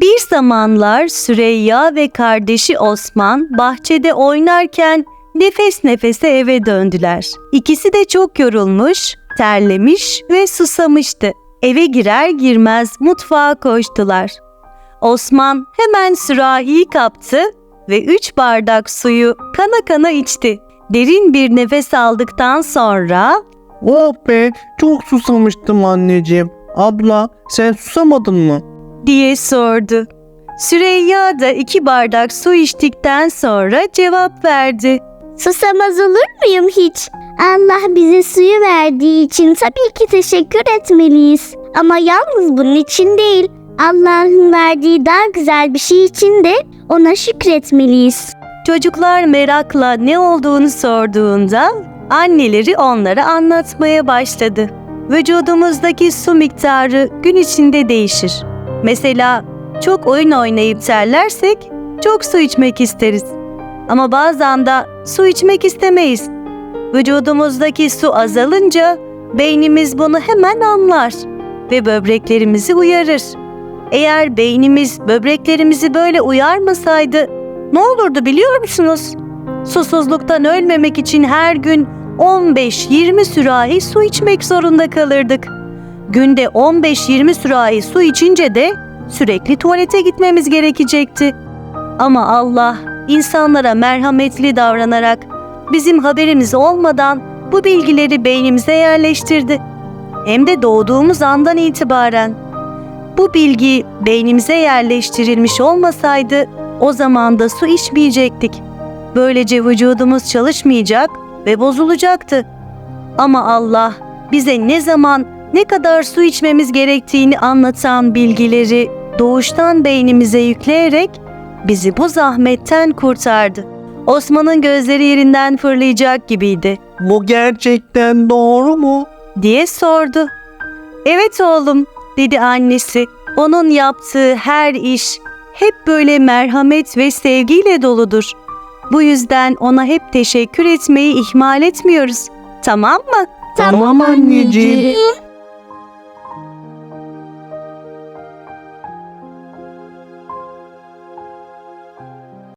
Bir zamanlar Süreyya ve kardeşi Osman bahçede oynarken nefes nefese eve döndüler. İkisi de çok yorulmuş, terlemiş ve susamıştı. Eve girer girmez mutfağa koştular. Osman hemen sürahiyi kaptı ve üç bardak suyu kana kana içti. Derin bir nefes aldıktan sonra Oh be çok susamıştım anneciğim. Abla sen susamadın mı? Diye sordu. Süreyya da iki bardak su içtikten sonra cevap verdi. Susamaz olur muyum hiç? Allah bize suyu verdiği için tabii ki teşekkür etmeliyiz. Ama yalnız bunun için değil. Allah'ın verdiği daha güzel bir şey için de ona şükretmeliyiz. Çocuklar merakla ne olduğunu sorduğunda anneleri onlara anlatmaya başladı. Vücudumuzdaki su miktarı gün içinde değişir. Mesela çok oyun oynayıp terlersek çok su içmek isteriz. Ama bazen de su içmek istemeyiz. Vücudumuzdaki su azalınca beynimiz bunu hemen anlar ve böbreklerimizi uyarır. Eğer beynimiz böbreklerimizi böyle uyarmasaydı ne olurdu biliyor musunuz? Susuzluktan ölmemek için her gün 15-20 sürahi su içmek zorunda kalırdık. Günde 15-20 sürahi su içince de sürekli tuvalete gitmemiz gerekecekti. Ama Allah insanlara merhametli davranarak bizim haberimiz olmadan bu bilgileri beynimize yerleştirdi. Hem de doğduğumuz andan itibaren. Bu bilgi beynimize yerleştirilmiş olmasaydı o zaman da su içmeyecektik. Böylece vücudumuz çalışmayacak ve bozulacaktı. Ama Allah bize ne zaman ne kadar su içmemiz gerektiğini anlatan bilgileri doğuştan beynimize yükleyerek bizi bu zahmetten kurtardı. Osman'ın gözleri yerinden fırlayacak gibiydi Bu gerçekten doğru mu? diye sordu. Evet oğlum dedi annesi. Onun yaptığı her iş hep böyle merhamet ve sevgiyle doludur. Bu yüzden ona hep teşekkür etmeyi ihmal etmiyoruz. Tamam mı? Tamam anneciğim.